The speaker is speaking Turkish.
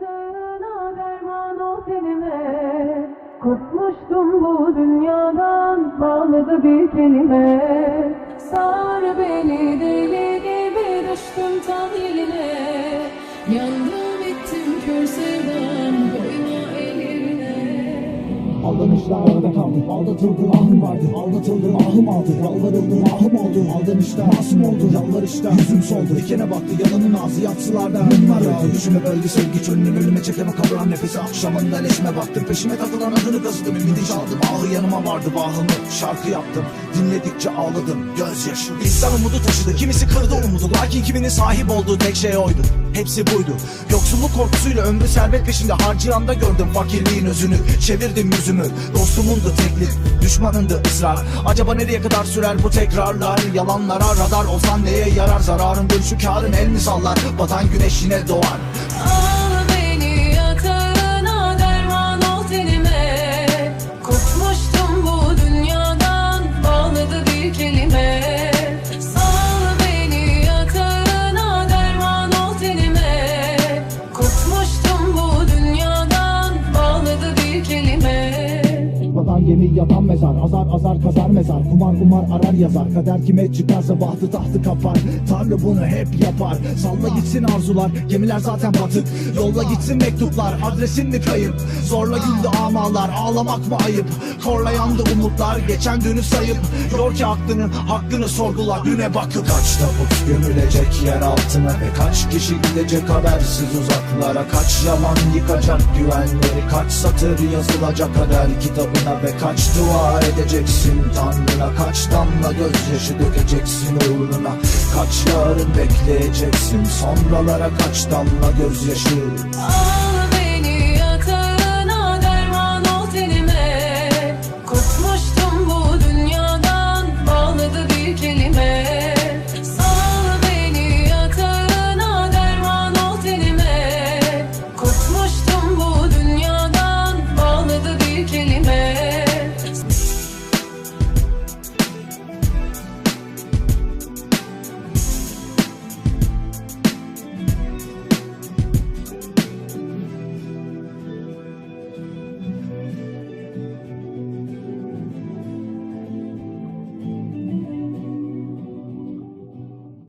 yatağına derman ol tenime Kopmuştum bu dünyadan bağladı bir kelime. Sar beni deli gibi düştüm tam eline Yandım bittim kör eline Aldanışlar arada kaldı Aldatıldım ahım vardı. Aldatıldım ahım aldı. Yalvarıldım ahım oldu. Aldanışlar masum oldu. Yalvar işte yüzüm soldu. Dikene baktı yalanın ağzı yatsılarda Bunlar öldü Düşüme böldü sevgi. Çölünün ölüme çekeme kavuran nefesi. Akşamında leşime baktım. Peşime takılan adını kazıdım. Ümidi çaldım ahı yanıma vardı Bahımı şarkı yaptım. Dinledikçe ağladım. Gözyaşı. İnsan umudu taşıdı. Kimisi kırdı umudu. Lakin kiminin sahip olduğu tek şey oydu. Hepsi buydu. Yoksulluk korkusuyla ömrü servet peşinde harcayan da gördüm. Fakirliğin özünü Çevirdim yüzümü Dostumun da teklif Düşmanın da ısrar. Acaba nereye kadar sürer bu tekrarlar? Yalanlara radar olsan neye yarar? Zararın dönüşü karın el mi sallar. Batan güneş yine doğar Batan gemi yatan mezar Azar azar kazar mezar. Kumar kumar arar yazar Kader kime çıkarsa bahtı tahtı kapar. Tanrı bunu hep yapar Salla gitsin arzular Gemiler zaten batık. Yolla gitsin mektuplar Adresin mi kayıp? Zorla güldü amalar Ağlamak mı ayıp? Korla yandı umutlar Geçen dünü sayıp. Yor ki aklının hakkını sorgular Düne bakıp. Kaç tabut gömülecek yer altına Ve kaç kişi gidecek habersiz uzaklara? Kaç yalan yıkacak güvenleri Kaç satır yazılacak kader kitabına Ve kaç dua edeceksin? Tanrına Kaç damla gözyaşı dökeceksin uğruna? Kaç yarın bekleyeceksin? Sonralara kaç damla gözyaşı? Al